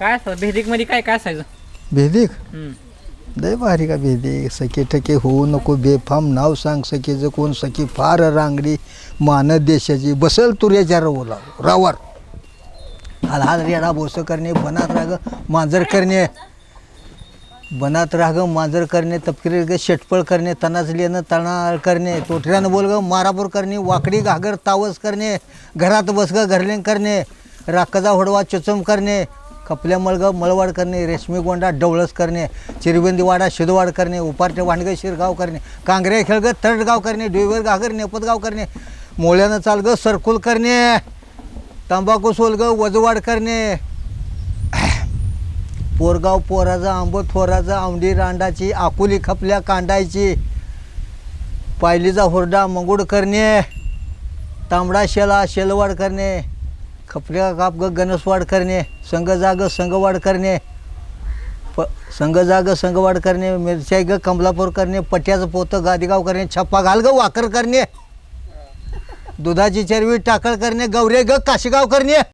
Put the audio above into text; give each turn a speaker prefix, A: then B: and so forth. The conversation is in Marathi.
A: काय असतं? भेदिकमध्ये काय काय असायचं?
B: भेदिक?
A: हम्म.
B: लय भारी का भेदिक? सखे ठके होऊ नको बेफाम नाव सांग सखीचं कोण सखी फार रांगडी मान देशाची बसल तुऱ्याच्या रवला रावर. हाल रेडा बोस करणे बनात राग मांजर करणे. बनात राग मांजर करणे तपकिरी ग शेटपळ करणे तणाच लेणं तणाळ करणे तोठऱ्यानं बोल ग मारापूर करणे वाकडी घागर तावस करणे घरात बस ग घरलेंग करणे राखजा होडवा चुचम करणे कपल्या मळग मळवाड करणे रेशमी गोंडा डवळस करणे चिरबिंदीवाडा शिदवाड करणे उपारटे वांडग शिरगाव करणे कांगरे खेळग तरडगाव करणे डोईवर घागर नेपतगाव करणे मोळ्यानं चालग सरकुल करणे तंबाखू सोलग वजवाड करणे. पोरगाव पोराचा आंबट थोराचा औंडी रांडाची आकुली खपल्या कांडायची. पायलीचा हुरडा मंगुड करणे तांबडा शेला शेलवाड करणे. खपल्या काप ग गणसवाड करणे संघ जाग संघवाड करणे प संघ जाग संघवाड करणे मिरच्याई ग कमलापूर करणे पट्याचं पोतं गादीगाव करणे छप्पा घाल ग वाकर करणे दुधाची चरवी टाकळ करणे गौरे ग काशीगाव करणे